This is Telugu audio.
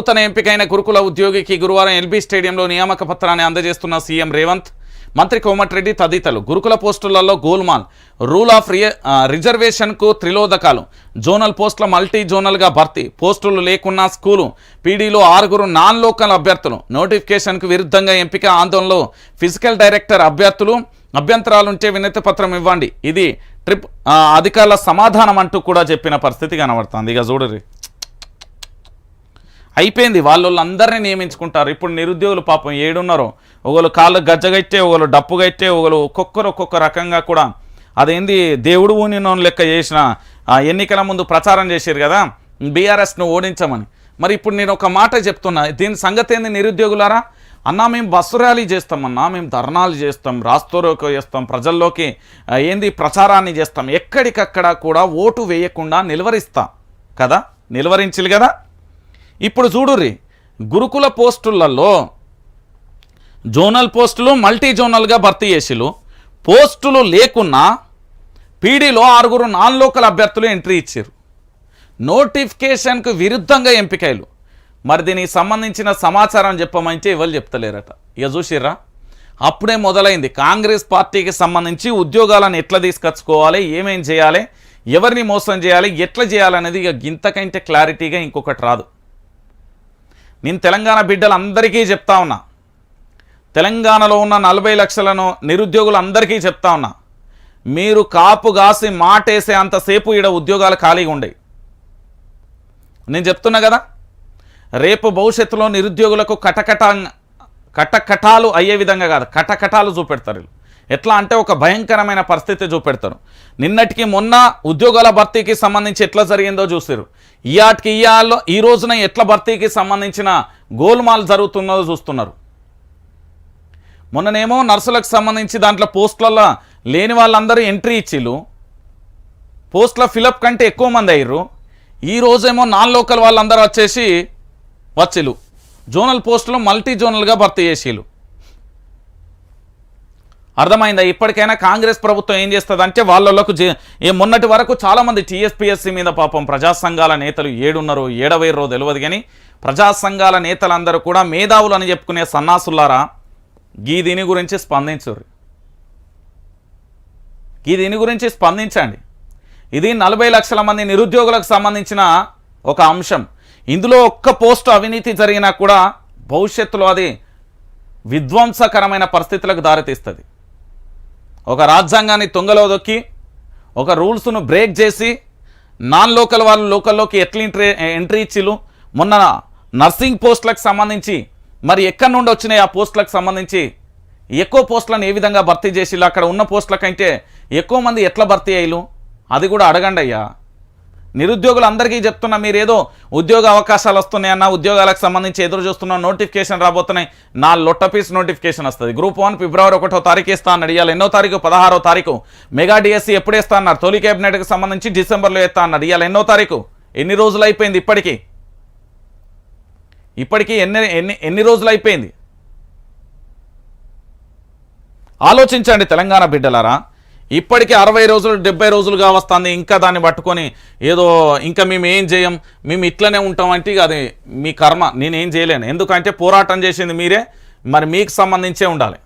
నూతన ఎంపికైన గురుకుల ఉద్యోగికి గురువారం ఎల్బీ స్టేడియంలో నియామక పత్రాన్ని అందజేస్తున్న సీఎం రేవంత్ మంత్రి కోమటిరెడ్డి తదితరులు. గురుకుల పోస్టులలో గోల్మాల్ రూల్ ఆఫ్ రిజర్వేషన్కు త్రిలోదకాలు జోనల్ పోస్టుల మల్టీ జోనల్గా భర్తీ. పోస్టులు లేకున్నా స్కూలు పీడీలో ఆరుగురు నాన్ లోకల్ అభ్యర్థులు. నోటిఫికేషన్కు విరుద్ధంగా ఎంపిక ఆందోళనలో ఫిజికల్ డైరెక్టర్ అభ్యర్థులు. అభ్యంతరాలుంటే వినతి పత్రం ఇవ్వండి. ఇది ట్రిప్ అధికారుల సమాధానం అంటూ కూడా చెప్పిన పరిస్థితి కనబడుతుంది. ఇక చూడరి. అయిపోయింది. వాళ్ళందరినీ నియమించుకుంటారు. ఇప్పుడు నిరుద్యోగులు పాపం ఏడున్నారో. ఒకళ్ళు కాళ్ళు గజ్జగైతే ఒకళ్ళు డప్పు గట్టే ఒకళ్ళు ఒక్కొక్కరు ఒక్కొక్క రకంగా కూడా. అదేంది? దేవుడు ఊనినోని లెక్క చేసిన ఎన్నికల ముందు ప్రచారం చేశారు కదా? బీఆర్ఎస్ను ఓడించమని. మరి ఇప్పుడు నేను ఒక మాట చెప్తున్నా. దీని సంగతి ఏంది నిరుద్యోగులారా? అన్నా మేము బస్సు ర్యాలీ చేస్తామన్నా మేము ధర్నాలు చేస్తాం రాస్తోరోకి చేస్తాం ప్రజల్లోకి ఏంది ప్రచారాన్ని చేస్తాం. ఎక్కడికక్కడ కూడా ఓటు వేయకుండా నిలువరిస్తాం. కదా? నిలువరించాలి కదా? ఇప్పుడు చూడుర్రి గురుకుల పోస్టులలో జోనల్ పోస్టులు మల్టీ జోనల్గా భర్తీ చేసిలు పోస్టులు లేకున్నా పీడీలో ఆరుగురు నాన్ లోకల్ అభ్యర్థులు ఎంట్రీ ఇచ్చారు నోటిఫికేషన్కు విరుద్ధంగా ఎంపికలు మరి దీనికి సంబంధించిన సమాచారం చెప్పమంటే ఎవరు చెప్తలేరట. ఇక చూసిర్రా? అప్పుడే మొదలైంది. కాంగ్రెస్ పార్టీకి సంబంధించి ఉద్యోగాలను ఎట్లా తీసుకొచ్చుకోవాలి ఏమేం చేయాలి ఎవరిని మోసం చేయాలి ఎట్లా చేయాలనేది ఇక ఇంతకంటే క్లారిటీగా ఇంకొకటి రాదు. నేను తెలంగాణ బిడ్డలందరికీ చెప్తా ఉన్నా. తెలంగాణలో ఉన్న నలభై లక్షలను నిరుద్యోగులందరికీ చెప్తా ఉన్నా. మీరు కాపు గాసి మాటేసే అంతసేపు ఈడ ఉద్యోగాలు ఖాళీగా ఉండే నేను చెప్తున్నా కదా రేపు భవిష్యత్తులో నిరుద్యోగులకు కటకట కటకటాలు అయ్యే విధంగా కాదు కటకటాలు చూపెడతారు ఎట్లా అంటే ఒక భయంకరమైన పరిస్థితి చూపెడతారు. నిన్నటికి మొన్న ఉద్యోగాల భర్తీకి సంబంధించి ఎట్లా జరిగిందో చూసారు ఇయాటికి ఇయాల్లో ఈ రోజున ఎట్ల భర్తీకి సంబంధించిన గోల్మాల్ జరుగుతున్నదో చూస్తున్నారు. మొన్ననేమో నర్సులకు సంబంధించి దాంట్లో పోస్టులలో లేని వాళ్ళందరూ ఎంట్రీ ఇచ్చిళ్ళు. పోస్టుల ఫిలప్ కంటే ఎక్కువ మంది అయ్యారు ఈ రోజేమో నాన్ లోకల్ వాళ్ళందరూ వచ్చేసి వచ్చిలు జోనల్ పోస్టులు మల్టీ జోనల్గా భర్తీ చేసిలు అర్థమైందా? ఇప్పటికైనా కాంగ్రెస్ ప్రభుత్వం ఏం చేస్తుంది అంటే వాళ్ళకు జే- మొన్నటి వరకు చాలామంది టీఎస్పీఎస్సీ మీద పాపం ప్రజా సంఘాల నేతలు ఏడున్నరో ఏడవేరో తెలియదు కానీ ప్రజా సంఘాల నేతలందరూ కూడా మేధావులు అని చెప్పుకునే సన్నాసులారా గీ దీని గురించి స్పందించరు. ఈ దీని గురించి స్పందించండి. ఇది నలభై లక్షల మంది నిరుద్యోగులకు సంబంధించిన ఒక అంశం. ఇందులో ఒక్క పోస్టు అవినీతి జరిగినా కూడా భవిష్యత్తులో అది విధ్వంసకరమైన పరిస్థితులకు దారితీస్తుంది. ఒక రాజ్యాంగాన్ని తొంగలో దొక్కి ఒక రూల్స్ను బ్రేక్ చేసి నాన్ లోకల్ వాళ్ళు లోకల్లోకి ఎట్లా ఎంట్రీ ఎంట్రీ ఇచ్చిలు మొన్న నర్సింగ్ పోస్టులకు సంబంధించి మరి ఎక్కడి నుండి వచ్చినాయి ఆ పోస్టులకు సంబంధించి? ఎక్కువ పోస్టులను ఏ విధంగా భర్తీ చేసిళ్ళు? అక్కడ ఉన్న పోస్టుల కంటే ఎక్కువ మంది ఎట్లా భర్తీ అయ్యలు అది కూడా అడగండి అయ్యా. నిరుద్యోగులందరికీ చెప్తున్నా మీరేదో ఉద్యోగ అవకాశాలు వస్తున్నాయన్న ఉద్యోగాలకు సంబంధించి ఎదురు చూస్తున్న నోటిఫికేషన్ రాబోతున్నాయి. నా లొట్ట పీస్ నోటిఫికేషన్ వస్తుంది. గ్రూప్ వన్ ఫిబ్రవరి ఒకటో తారీఖు ఇస్తా అని అడిగాలి ఎన్నో తారీఖు? పదహారో తారీఖు. మెగా డిఎస్సి ఎప్పుడు ఇస్తా అన్నారు తొలి కేబినెట్కి సంబంధించి డిసెంబర్లో ఇస్తా అన్నారు ఇవాళ ఎన్నో తారీఖు? ఎన్ని రోజులు అయిపోయింది ఇప్పటికీ? ఇప్పటికీ ఎన్ని ఎన్ని ఎన్ని రోజులు అయిపోయింది? ఆలోచించండి తెలంగాణ బిడ్డలారా. ఇప్పటికే అరవై రోజులు డెబ్బై రోజులుగా వస్తుంది. ఇంకా దాన్ని పట్టుకొని ఏదో ఇంకా మేము ఏం చేయం? మేము ఇట్లనే ఉంటాం అంటే అది మీ కర్మ. నేనేం చేయలేను. ఎందుకంటే పోరాటం చేసింది మీరే. మరి మీకు సంబంధించే ఉండాలి.